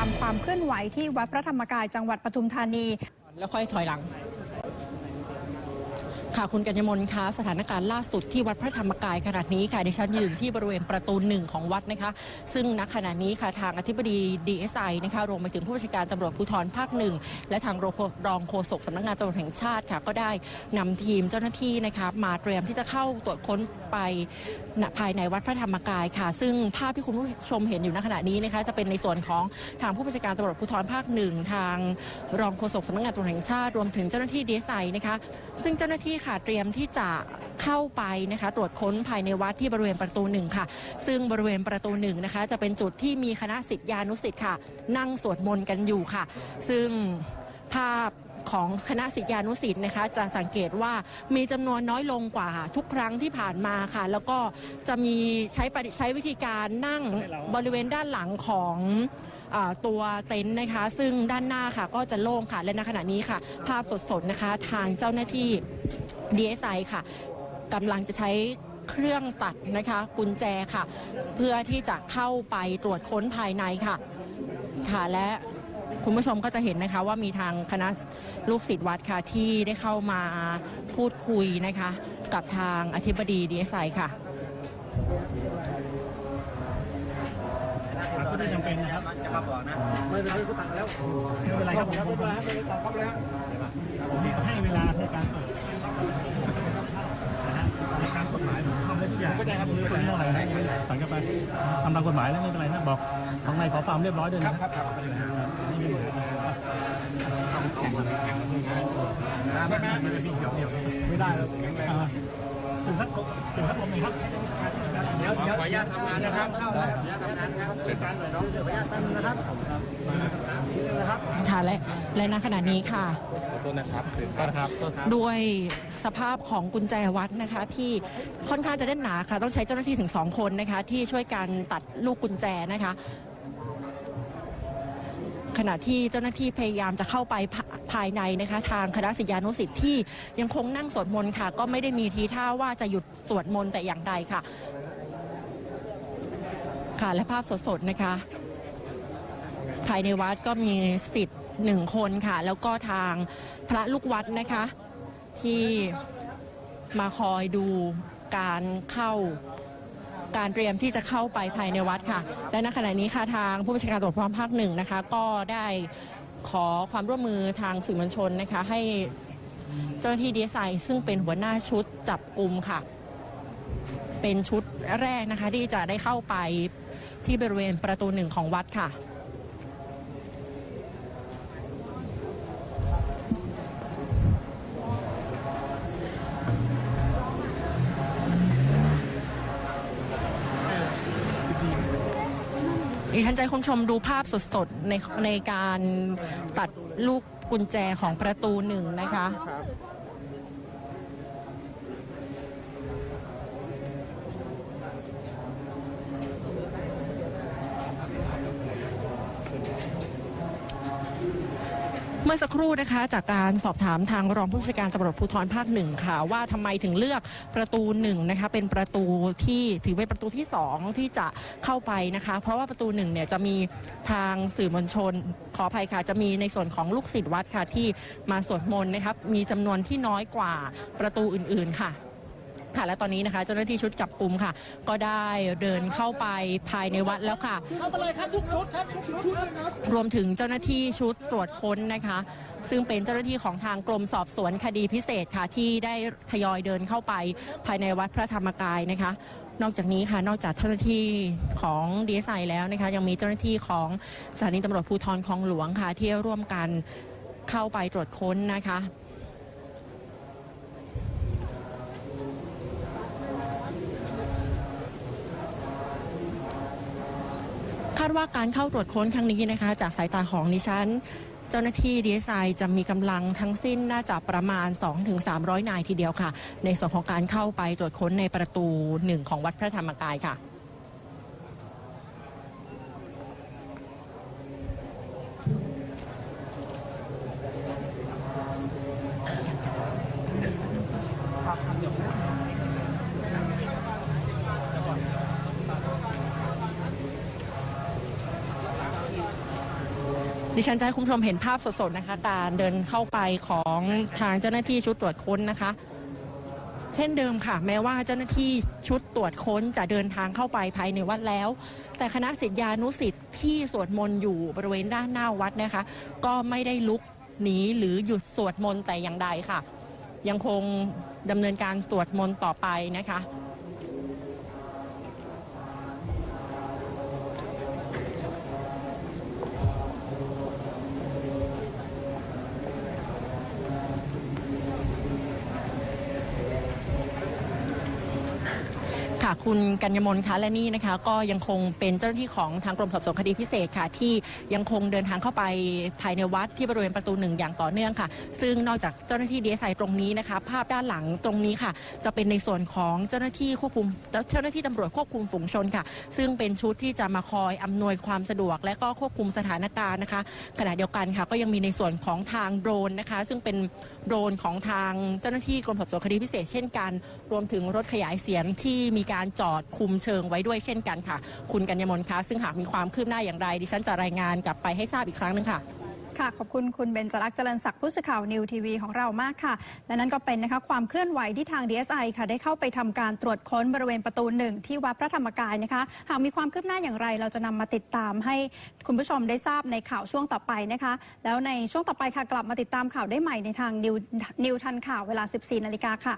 ามความเคลื่อนไหวที่วัดพระธรรมกายจังหวัดปทุมธานี แล้วค่อยถอยหลัง ค่ะคุณกัญญมลคะสถานการณ์ล่าสุดที่วัดพระธรรมกายขณะนี้ค่ะดิฉันยืนที่บริเวณประตูหนึ่งของวัดนะคะ ซึ่งณขณะนี้ค่ะทางอธิบดี DSI นะคะรวมไปถึงผู้บัญชาการตำรวจภูธรภาคหนึ่งและทางรองโฆษกสำนักงานตำรวจแห่งชาติค่ะ ก็ได้นำทีมเจ้าหน้าที่นะคะมาเตรียมที่จะเข้าตรวจค้นไปณภายในวัดพระธรรมกายค่ะ ซึ่งภาพที่คุณผู้ชมเห็นอยู่ณขณะนี้นะคะจะเป็นในส่วนของทางผู้บัญชาการตำรวจภูธรภาคหนึ่งทางรองโฆษกสำนักงานตำรวจแห่งชาติรวมถึงเจ้าหน้าที่ DSI นะคะซึ่งเจ้าหน้าที่ค่ะเตรียมที่จะเข้าไปนะคะ ตรวจค้นภายในวัดที่บริเวณประตูหนึ่งค่ะ ซึ่งบริเวณประตูหนึ่งนะคะ จะเป็นจุดที่มีคณะสิทธิานุสิ์ค่ะ นั่งสวดมนต์กันอยู่ค่ะ ซึ่งภาพ ของคณะศิษยานุศิษย์นะคะ จะสังเกตว่ามีจำนวนน้อยลงกว่าทุกครั้งที่ผ่านมาค่ะ แล้วก็จะมีใช้ปฏิใช้วิธีการนั่งบริเวณด้านหลังของตัวเต็นท์นะคะ ซึ่งด้านหน้าค่ะก็จะโล่งค่ะ และในขณะนี้ค่ะ ภาพสดๆนะคะ ทางเจ้าหน้าที่ DSI ค่ะกำลังจะใช้เครื่องตัดนะคะกุญแจค่ะ เพื่อที่จะเข้าไปตรวจค้นภายในค่ะ ค่ะและ คุณผู้ชมก็จะเห็นนะคะว่ามีทางคณะลูกศิษย์วัดค่ะที่ได้เข้ามาพูดคุยนะคะ กับทางอธิบดี DSI ค่ะก็ไม่จำเป็นนะครับจะมาบอกนะไม่เป็นไรก็ตัดแล้วไม่เป็นไรครับผมผมผมให้เวลาในการเปิดนะฮะในการกฎหมายผมทำได้ทุกอย่างไม่ได้ครับมือเป็นเรื่องอะไรสั่งกันไปทำตามกฎหมายแล้วไม่เป็นไรนะบอก ข้างในขอความเรียบร้อยด้วยนะครับนี่ไม่เหมือนไม่ได้แล้วแข็งแรงถึงพัดถึงพัดลมไหมครับเดี๋ยวเดี๋ยวขออนุญาตทำงานนะครับขออนุญาตทำงานครับเป็นการหน่อยเนาะขออนุญาตแป๊บนึงนะครับนะครับค่ะและและณขณะนี้ค่ะขอโทษนะครับคือก็ครับก็ครับ ด้วยสภาพของกุญแจวัดนะคะที่ค่อนข้างจะแน่นหนาค่ะ ต้องใช้เจ้าหน้าที่ถึงสองคนนะคะ ที่ช่วยกันตัดลูกกุญแจนะคะ ขณะที่เจ้าหน้าที่พยายามจะเข้าไปภายในนะคะ ทางคณะศิษยานุศิษย์ที่ยังคงนั่งสวดมนต์ค่ะ ก็ไม่ได้มีทีท่าว่าจะหยุดสวดมนต์แต่อย่างใดค่ะ ค่ะและภาพสดๆนะคะ ภายในวัดก็มีสิทธิ์หนึ่งคนค่ะ แล้วก็ทางพระลูกวัดนะคะ ที่มาคอยดูการเข้า การเตรียมที่จะเข้าไปภายในวัดค่ะ และณขณะนี้ค่ะทางผู้บัญชาการตำรวจภูธรภาคหนึ่งนะคะ ก็ได้ขอความร่วมมือทางสื่อมวลชนนะคะ ให้เจ้าหน้าที่ดีไซน์ซึ่งเป็นหัวหน้าชุดจับกลุ่มค่ะ เป็นชุดแรกนะคะที่จะได้เข้าไปที่บริเวณประตูหนึ่งของวัดค่ะ ดิฉันใจะคุณชมดูภาพสดๆในในการตัดลูกกุญแจของประตูหนึ่งนะคะ มื่อสักครู่นะคะ จากการสอบถามทางรองผู้บัญชาการตำรวจภูธรภาคหนึ่งค่ะ ว่าทำไมถึงเลือกประตูหนึ่งนะคะ เป็นประตูที่ถือเป็นประตูที่สองที่จะเข้าไปนะคะ เพราะว่าประตูหนึ่งเนี่ยจะมีทางสื่อมวลชนขออภัยค่ะ จะมีในส่วนของลูกศิษย์วัดค่ะที่มาสวดมนต์นะครับมีจำนวนที่น้อยกว่าประตูอื่น ๆค่ะ ค่ะ และตอนนี้นะคะ เจ้าหน้าที่ชุดจับกลุ่มค่ะ ก็ได้เดินเข้าไปภายในวัดแล้วค่ะ รวมถึงเจ้าหน้าที่ชุดตรวจค้นนะคะ ซึ่งเป็นเจ้าหน้าที่ของทางกรมสอบสวนคดีพิเศษค่ะ ที่ได้ทยอยเดินเข้าไปภายในวัดพระธรรมกายนะคะนอกจากนี้ค่ะ นอกจากเจ้าหน้าที่ของดีเอสไอแล้วนะคะ ยังมีเจ้าหน้าที่ของสถานีตำรวจภูธรคลองหลวงค่ะ ที่ร่วมกันเข้าไปตรวจค้นนะคะ คาดว่าการเข้าตรวจค้นครั้งนี้นะคะ จากสายตาของดิฉันเจ้าหน้าที่ดีไซน์จะมีกำลังทั้งสิ้นน่าจะประมาณ 2-300 นายทีเดียวค่ะ ในส่วนของการเข้าไปตรวจค้นในประตูหนึ่งของวัดพระธรรมกายค่ะ ดิฉันจะให้คุณผู้ชมเห็นภาพสดๆนะคะ การเดินเข้าไปของทางเจ้าหน้าที่ชุดตรวจค้นนะคะ เช่นเดิมค่ะ แม้ว่าเจ้าหน้าที่ชุดตรวจค้นจะเดินทางเข้าไปภายในวัดแล้ว แต่คณะศิษยานุศิษย์ที่สวดมนต์อยู่บริเวณด้านหน้าวัดนะคะ ก็ไม่ได้ลุกหนีหรือหยุดสวดมนต์แต่อย่างใดค่ะ ยังคงดำเนินการสวดมนต์ต่อไปนะคะ ค่ะคุณกัญญมลคะและนี่นะคะ ก็ยังคงเป็นเจ้าหน้าที่ของทางกรมสอบสวนคดีพิเศษค่ะ ที่ยังคงเดินทางเข้าไปภายในวัดที่บริเวณประตูหนึ่งอย่างต่อเนื่องค่ะ ซึ่งนอกจากเจ้าหน้าที่ดีเอสไอตรงนี้นะคะ ภาพด้านหลังตรงนี้ค่ะ จะเป็นในส่วนของเจ้าหน้าที่ควบคุมเจ้าหน้าที่ตำรวจควบคุมฝูงชนค่ะ ซึ่งเป็นชุดที่จะมาคอยอำนวยความสะดวก และก็ควบคุมสถานการณ์นะคะ ขณะเดียวกันค่ะ ก็ยังมีในส่วนของทางโดรนนะคะ ซึ่งเป็นโดรนของทางเจ้าหน้าที่กรมสอบสวนคดีพิเศษเช่นกัน รวมถึงรถขยายเสียงที่มีการจอดคุมเชิงไว้ด้วยเช่นกันค่ะ คุณกัญญมลคะซึ่งหากมีความคืบหน้าอย่างไรดิฉันจะรายงานกลับไปให้ทราบอีกครั้งหนึงค่ะ ค่ะ ขอบคุณคุณเบนจรักษ์เจริญศักดิ์ผู้สื่อข่าวนิวทีวีของเรามากค่ะ และนั่นก็เป็นนะคะความเคลื่อนไหวที่ทาง DSI ค่ะ ได้เข้าไปทำการตรวจค้นบริเวณประตูหนึ่งที่วัดพระธรรมกายนะคะ หากมีความคืบหน้าอย่างไร เราจะนำมาติดตามให้คุณผู้ชมได้ทราบในข่าวช่วงต่อไปนะคะ แล้วในช่วงต่อไปค่ะกลับมาติดตามข่าวได้ใหม่ในทางนิวนิวทันข่าวเวลา 14นาฬิกาค่ะ